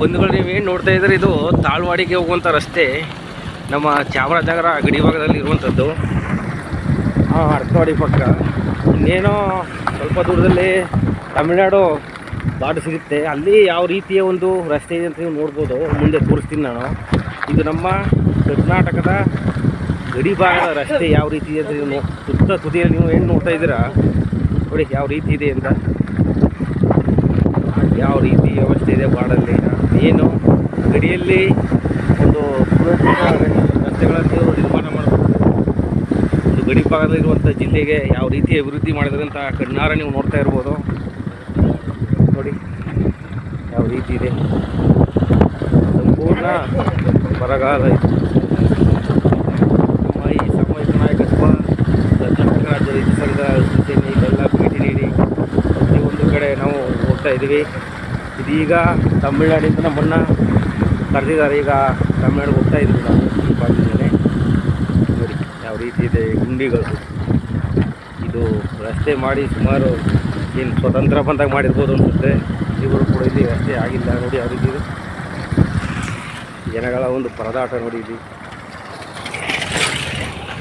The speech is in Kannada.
ಬಂಧುಗಳು ಏನು ನೋಡ್ತಾ ಇದ್ರೆ ಇದು ತಾಳ್ವಾಡಿಗೆ ಹೋಗುವಂಥ ರಸ್ತೆ. ನಮ್ಮ ಚಾಮರಾಜನಗರ ಗಡಿ ಭಾಗದಲ್ಲಿ ಇರುವಂಥದ್ದು ಹಾಂ ಅರ್ಥವಾಡಿ ಪಕ್ಕ. ಇನ್ನೇನೋ ಸ್ವಲ್ಪ ದೂರದಲ್ಲಿ ತಮಿಳ್ನಾಡು ಬಾರ್ಡ್ ಸಿಗುತ್ತೆ. ಅಲ್ಲಿ ಯಾವ ರೀತಿಯ ಒಂದು ರಸ್ತೆ ಇದೆ ಅಂತ ನೀವು ನೋಡ್ಬೋದು. ಮುಂದೆ ತೋರಿಸ್ತೀನಿ ನಾನು. ಇದು ನಮ್ಮ ಕರ್ನಾಟಕದ ಗಡಿ ಭಾಗದ ರಸ್ತೆ ಯಾವ ರೀತಿ ಇದೆ ಅಂತ ನೀವು ಸುತ್ತ ತುದಿಯಲ್ಲಿ ನೀವು ಏನು ನೋಡ್ತಾ ಇದ್ದೀರಾ? ನೋಡಿ, ಯಾವ ರೀತಿ ಇದೆ ಅಂತ. ಯಾವ ರೀತಿ ವ್ಯವಸ್ಥೆ ಇದೆ ಬಾಡಲ್ಲಿ? ಏನು? ಗಡಿಯಲ್ಲಿ ಒಂದು ರಸ್ತೆಗಳನ್ನು ನಿರ್ಮಾಣ ಮಾಡಬೇಕು ಒಂದು ಗಡಿ ಭಾಗದಲ್ಲಿರುವಂಥ ಜಿಲ್ಲೆಗೆ ಯಾವ ರೀತಿ ಅಭಿವೃದ್ಧಿ ಮಾಡಿದ್ರೆ ಅಂತ ಕಣ್ಣಾರ ನೀವು ನೋಡ್ತಾ ಇರ್ಬೋದು. ನೋಡಿ, ಯಾವ ರೀತಿ ಇದೆ. ಸಂಪೂರ್ಣ ಬರಗಾಲ. ನಮ್ಮ ಈ ಸಾಮೂಹಿಕ ನಾಯಕತ್ವ ಕರ್ನಾಟಕ ರಾಜ್ಯ ರೈತ ಸಂಘ ಸೂಚನೆ ಇದೆಲ್ಲ ಭೇಟಿ ನೀಡಿ ಈ ಒಂದು ಕಡೆ ನಾವು ಹೋಗ್ತಾ ಇದ್ದೀವಿ. ಇದೀಗ ತಮಿಳ್ನಾಡಿಂದ ನಮ್ಮನ್ನು ಕರೆದಿದ್ದಾರೆ. ಈಗ ತಮಿಳ್ನಾಡಿಗೆ ಹೋಗ್ತಾ ಇದ್ದೀವಿ ನಾವು, ಈ ನೋಡಿ, ಯಾವ ರೀತಿ ಇದೆ ಗುಂಡಿಗಳು. ಇದು ರಸ್ತೆ ಮಾಡಿ ಸುಮಾರು ಏನು ಸ್ವತಂತ್ರ ಬಂದಾಗ ಮಾಡಿರ್ಬೋದು ಅನಿಸುತ್ತೆ. ಇವರು ಕೂಡ ಇಲ್ಲಿ ರಸ್ತೆ ಆಗಿಲ್ಲ ನೋಡಿ ಯಾವ ರೀತಿ ಇದೆ. ಜನಗಳ ಒಂದು ಪರದಾಟ ನೋಡಿ ಇಲ್ಲಿ.